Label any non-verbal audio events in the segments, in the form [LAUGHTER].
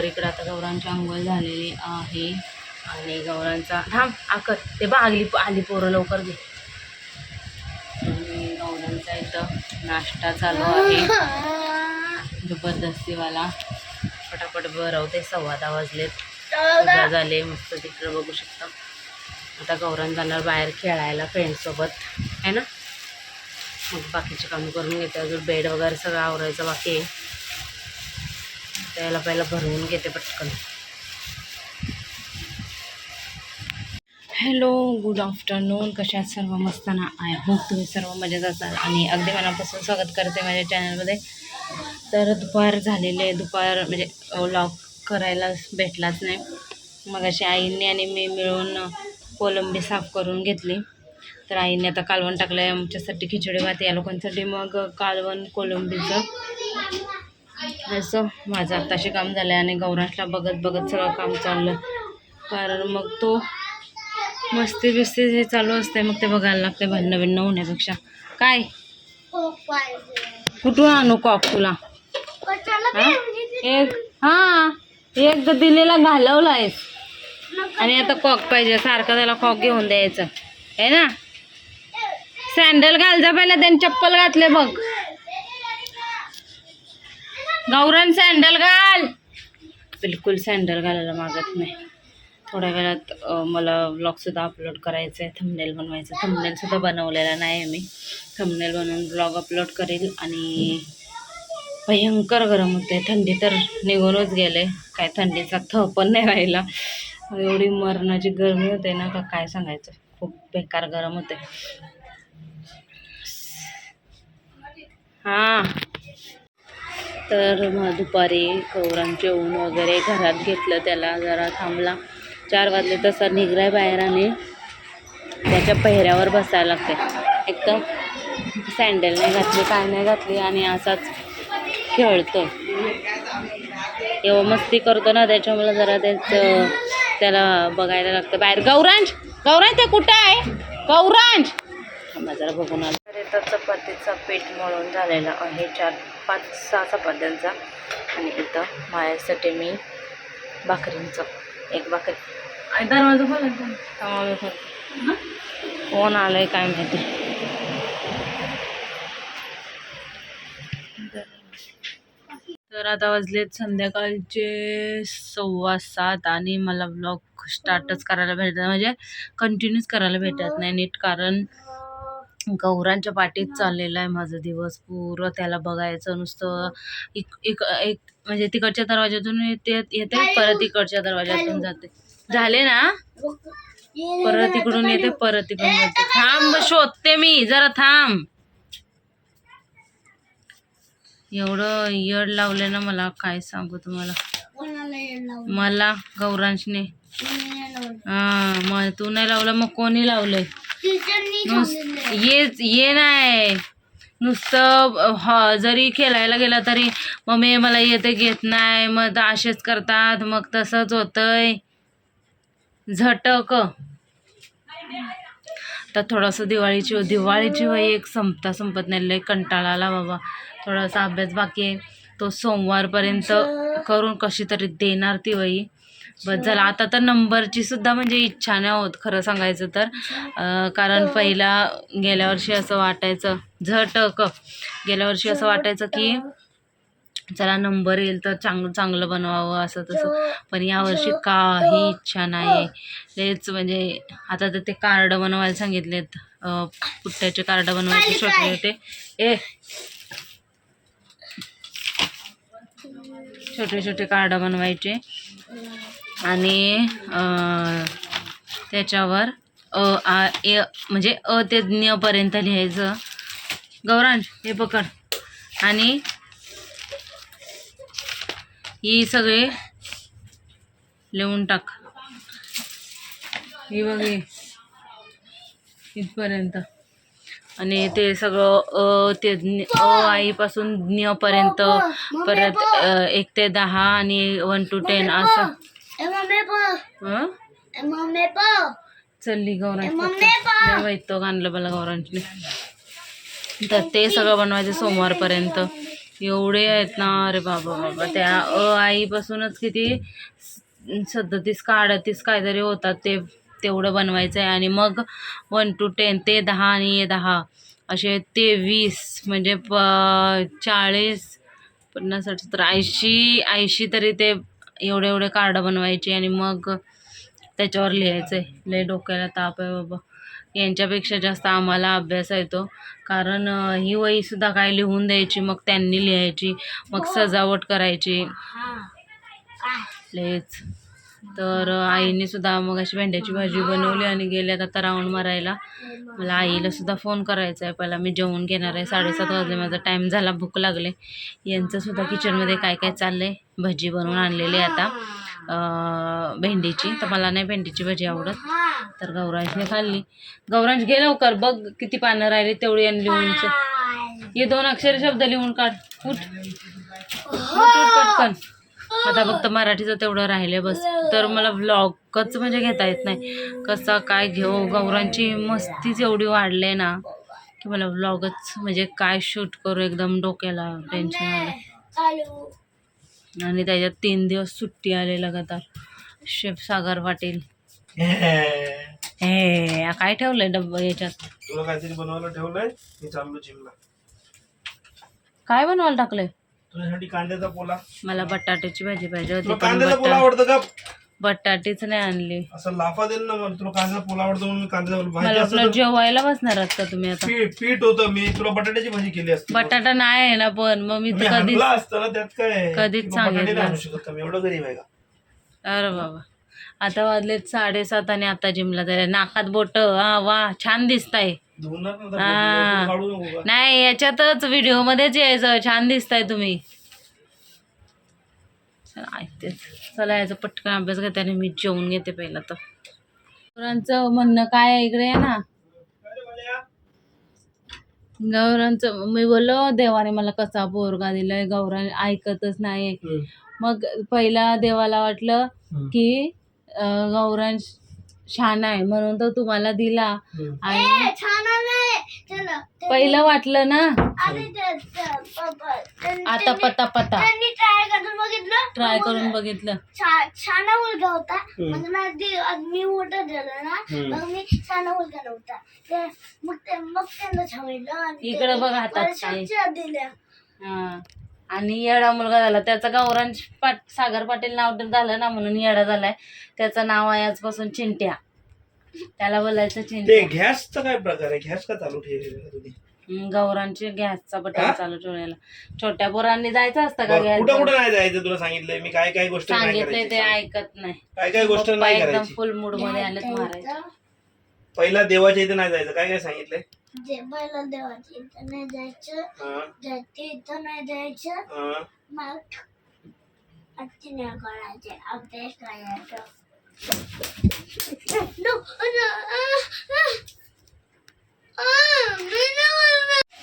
तर इकडं आता गौरांची आंघोळ झालेली आहे. आणि गौरांचा थांब आकर ते बा आली आली पोरं लवकर घे. आणि गौरांचा इथं नाश्ता चालू आहे. जबरदस्तीवाला. पटापट भरवते सव्वा दहा वाजलेत झाले मस्त तिकडं बघू शकता. आता गौरान जाणार बाहेर खेळायला फ्रेंडसोबत आहे ना? मग बाकीचे कामं करून घेते. अजून बेड वगैरे सगळं आवरायचं बाकी आहे. त्याला पहिला भरवून घेते पटकन. Hello good afternoon. कशा आहात सर्व? मस्त ना? आय होप तुम्ही सर्व मजेत असाल. आणि अगदी मनापासून स्वागत करते माझ्या चॅनलमध्ये. तर दुपार झालेले आहे. दुपार म्हणजे लॉक करायला भेटलाच नाही. मग अशी आईने आणि मी मिळून कोलंबी साफ करून घेतली. तर आईने आता कालवण टाकलं आहे आमच्यासाठी खिचडी भात या लोकांसाठी मग कालवण कोलंबीचं. असं माझं आत्ताशी काम झालं आहे आणि गौराशला बघत बघत सगळं काम चाललं. कारण मग तो मस्ती बिस्ती जे चालू असते मग ते बघायला लागते भांडणं भिन्न होण्यापेक्षा. काय? कुठून आणू कॉक तुला? हा? एक हा एक दिलेला घालवलायस. आणि आता कॉक पाहिजे सारखा त्याला कॉक घेऊन द्यायचं. आहे ना? सँडल घाल जा पहिला त्यांनी चप्पल घातले बघ. गौरन सँडल घाल. बिलकुल सँडल घालायला मागत नाही. थोड्या वेळात मला ब्लॉगसुद्धा अपलोड करायचं आहे थंबनेल बनवायचं. थंबनेलसुद्धा बनवलेला नाही आहे मी. थंबनेल बनवून ब्लॉग अपलोड करेल आणि भयंकर गरम होते थंडी तर निघूनच गेले काय थंडीचा थ पण नाही राहिला. एवढी मरणाची गरमी होते ना का काय सांगायचं? खूप बेकार गरम होते हां. तर मग दुपारी गौरांचे जेवून वगैरे घरात घेतलं त्याला जरा थांबला. चार वाजले तसा आहे बाहेर आणि त्याच्या पहिऱ्यावर बसायला लागते एकदम सँडल नाही घातली काय नाही घातली आणि असाच खेळतो एवढं मस्ती करतो ना त्याच्यामुळे जरा त्याचं त्याला बघायला लागतं बाहेर. गौरांज गौरांज ते कुठं आहे? गौरांज जरा बघून आलं. तर इथं चपातीचा पीठ मळून झालेला आहे. चार पाच सहा चपात्यांचा. आणि इथं माझ्यासाठी मी भाकरींचं एक भाकरी. आणि दरवाजा कोण आलंय काय माहिती? तर आता वाजलेत संध्याकाळचे सव्वा सात आणि मला ब्लॉग स्टार्टच करायला भेटत म्हणजे कंटिन्यूच करायला भेटत नाही नीट. कारण गौरांच्या पाठीत चाललेलं आहे माझं दिवस. पुरं त्याला बघायचं नुसतं. इक इक एक म्हणजे तिकडच्या दरवाज्यातून येते येते परत इकडच्या दरवाज्यातून जाते. झाले ना? परत इकडून येते परत इकडून जाते थांब शोधते मी जरा थांब. एवढं यड लावले ना मला काय सांगू तुम्हाला? मला गौरांशने. हा मग तू नाही लावलं मग कोणी लावलंय? नुस- येच ये नाही नुसतं ह जरी खेळायला गेला तरी मम्मी मला येते घेत नाही मग असेच करतात. मग तसंच होतंय. झटक. तर थोडंसं दिवाळीची दिवाळीची वय एक संपता संपत नाही. लय कंटाळा आला बाबा. थोडासा अभ्यास बाकी आहे. तो सोमवारपर्यंत करून कशी तरी देणार ती वही. बस झालं आता तर नंबरची सुद्धा म्हणजे इच्छा नाही होत खरं सांगायचं तर. कारण पहिला गेल्या वर्षी असं वाटायचं झटक गेल्या वर्षी असं वाटायचं की चला नंबर येईल तर चांग चांगलं बनवावं असं तसं. पण यावर्षी काही इच्छा नाही. तेच म्हणजे आता तर ते कार्ड बनवायला सांगितलेत. पुट्ट्याचे कार्ड बनवायचे छोटे छोटे. ए! छोटे छोटे कार्ड बनवायचे. आणि अं, त्याच्यावर अ आ ए म्हणजे अ ते न्यपर्यंत लिहायचं. गौरांश हे पकड. आणि ही सगळे लिहून टाक. ही बघ. इथपर्यंत. आणि ते सगळं अ ते अ आईपासून न्यपर्यंत परत एक ते दहा आणि वन टू टेन असं? चलली गौरांश तो आणलं मला गौरांशने तर ते सगळं बनवायचं सोमवारपर्यंत. एवढे आहेत ना अरे बाबा बाबा. त्या अ आईपासूनच किती सदतीस का अडतीस काहीतरी होतात ते तेवढं बनवायचं आहे आणि मग वन टू टेन ते दहा आणि हे दहा. असे तेवीस म्हणजे प चाळीस पन्नास साठ सत्तर ऐंशी ऐंशी तरी ते एवढे एवढे कार्ड बनवायचे आणि मग त्याच्यावर लिहायचं आहे लय डोक्याला ताप आहे बाबा. यांच्यापेक्षा जास्त आम्हाला अभ्यास येतो कारण ही वहीसुद्धा काय लिहून द्यायची मग त्यांनी लिहायची मग सजावट करायची. लयच. तर आईने सुद्धा मग अशी भेंड्याची भाजी बनवली आणि गेल्यात आता राऊंड मारायला. मला आईला सुद्धा फोन करायचा आहे. पहिला मी जेवण घेणार आहे. साडेसात वाजले. माझा टाईम झाला. भूक लागले. यांचंसुद्धा किचनमध्ये काय काय चाललं आहे भजी बनवून आणलेली आहे आता. भेंडीची. तर मला नाही भेंडीची भजी आवडत. तर गौरांशने खाल्ली. गौरांश घे लवकर. बघ किती पानं राहिली तेवढी आणि लिहूनच हे दोन अक्षर शब्द लिहून काढ. कुठ उठ, उठ पटकन. आता फक्त मराठीचं तेवढं राहिले बस. तर मला व्लॉगच म्हणजे घेता येत नाही. कसा काय घेऊ? गौरांची मस्तीच एवढी वाढले ना की मला व्लॉगच म्हणजे काय शूट करू एकदम डोक्याला टेन्शन आलं आणि त्याच्यात तीन दिवस सुट्टी आले लगातार. शेफ सागर पाटील. [LAUGHS] हे काय ठेवलंय डब्बा याच्यात? तुला काहीतरी बनवायला ठेवलंय? मी चाललो जिमला काय बनवायला टाकलंय? तुझ्यासाठी कांद्याचा पोला. मला बटाट्याची भाजी पाहिजे होती तुला पण कांद्याचा पोला बटा आवडतं का? बटाटीच नाही आणली. असं लाफा देईल ना मला तुला कांद्याचा पोला आवडतो म्हणून मी कांद्याचा पोला- भाजी मला असं तर जेवायला बसणार आहात का तुम्ही आता? पीठ पीठ होतं मी तुला बटाट्याची भाजी केली असती. बटाटा नाही आहे ना पण मग मी मी तर कधीच असतं ना त्यात काय? कधीच तुला बटाटे सांगितलं नाही. आणू शकत का मी? एवढं गरीब आहे का? अरे बाबा. आता वाजलेत साडेसात आणि आता जिमला जायला. नाकात बोट हा वा छान दिसताय. हा. नाही याच्यातच व्हिडिओ मध्येच यायचं छान दिसताय तुम्ही चला ऐकतेच चला याचा पटकन अभ्यास घेते आणि मी जेवून घेते पहिला तर गौरांचं म्हणणं काय आहे इकडे आहे ना गौरांचं मी बोललो देवाने मला कसा पोरगा दिलाय गौरा ऐकतच नाही. मग पहिला देवाला वाटलं. की अं, गौरांश छान आहे म्हणून तो तुम्हाला दिला. आणि पहिलं वाटलं ना? आता पता पता. त्यांनी ट्राय करून बघितलं. ट्राय करून बघितलं. छा- छान मुलगा होता. मी मोठं झालं ना. मग मी छान मुलगा नव्हता. मग ते मग त्यांना छावलं इकडं बघ हातात. शिक्षा दिल्या. हा. आणि येडा मुलगा झाला. त्याचा गौरांश पाट सागर पाटील नाव तर झालं ना म्हणून येडा झालाय. त्याचं नाव आहे आजपासून चिंट्या. त्याला बोलायचं ते चिंट्या गॅसचा काय प्रकार आहे? गॅस का चालू ठेवलेला तुम्ही? हम्म, गौरांची गॅसचा बटन हा? चालू ठेवलेला. छोट्या पोरांनी जायचं असतं का बरं, गॅस कुठं कुठं नाही जायचं तुला सांगितलंय? मी काय काय गोष्ट नाही सांगितलंय ते. ऐकत नाही. काय काय गोष्ट पप्पा नाही एकदम करायची. फुल मूडमध्ये आलेत मारायचे पहिला देवाच्या इथे नाही जायचं. काय काय सांगितलंय? जे बैला देवाची इथं नाही जायचं जाती इथं नाही जायचं. मग आजची नाही करायचे अभ्यास करायचं.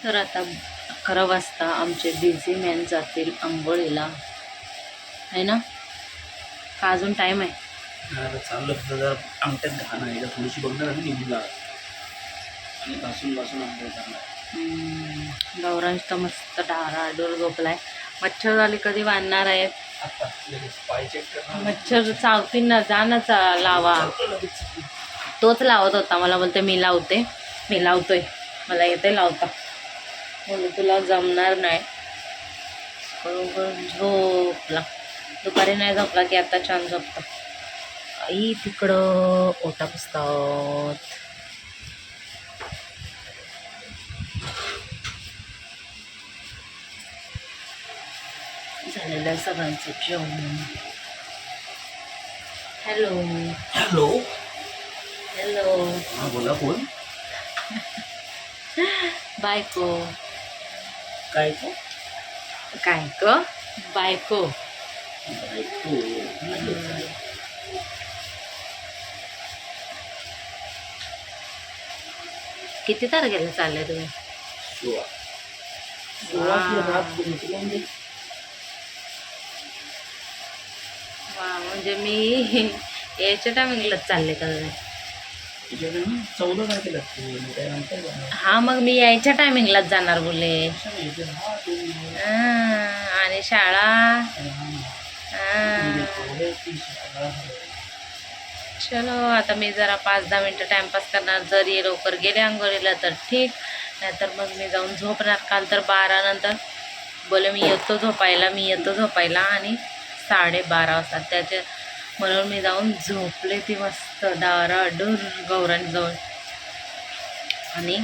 तर आता अकरा वाजता आमचे बिझी मॅन जातील आंबोळीला. आहे ना? का अजून टाईम आहे? चाललं जरा अंगठ्यात घाण आहे थोडीशी बघणार आणि निघूला आंघोळ करणार गौरांश तर मस्त डाराडोर झोपलाय मच्छर झाले कधी बांधणार आहेत? मच्छर चावतील ना जा ना चा- लावा. तोच लावत होता मला बोलते मी लावते. मी लावतोय. मला येते लावता. बोलले तुला जमणार नाही. करून झोपला. दुपारी नाही झोपला की आता छान झोपतो. आई तिकडं ओटा पुसतात. झालेलं आहे सगळ्यांचं जेवण हॅलो हॅलो हॅलो हा बोला कोण बायको काय तो काय ग बायको बायको. किती तारखेला चालले तुम्ही सोळा सोळाशे म्हणजे म्हणजे मी यायच्या टायमिंगलाच चालले का चौदा तारखेला जाणार. हा मग मी यायच्या टायमिंगलाच जाणार बोले आणि शाळा? ती शाळा. चलो आता मी जरा पाच दहा मिनटं टाइमपास करणार. जर ये लवकर गेले आंघोळीला तर ठीक. नाहीतर मग मी जाऊन झोपणार. काल तर बारा नंतर. बोले मी येतो झोपायला मी येतो झोपायला आणि साडेबारा वाजता. त्याचे म्हणून मी जाऊन झोपले ती मस्त डाराडूर गौरांजवळ आणि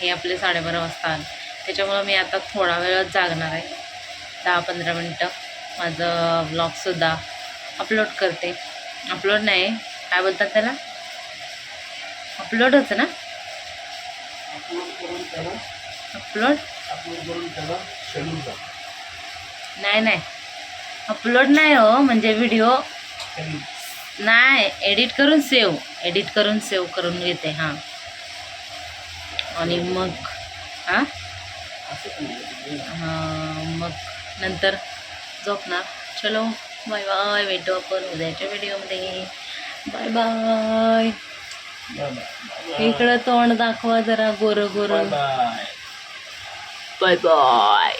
हे आपले साडेबारा वाजता आले. त्याच्यामुळं मी आता थोडा वेळच जागणार आहे. दहा पंधरा मिनटं. माझं व्लॉगसुद्धा अपलोड करते. अपलोड नाही. काय बोलतात त्याला? अपलोडच ना? अपलोड करून त्याला अपलोड अपलोड नाही नाही. अपलोड नाही हो म्हणजे व्हिडिओ नाही एडिट करून सेव एडिट करून सेव करून घेते हां. आणि मग हां. हां, मग नंतर झोपणार. चलो बाय बाय भेटू आपण उद्याच्या व्हिडिओमध्ये बाय बाय. इकडं तोंड दाखवा जरा गोरं गोरं. Bye bye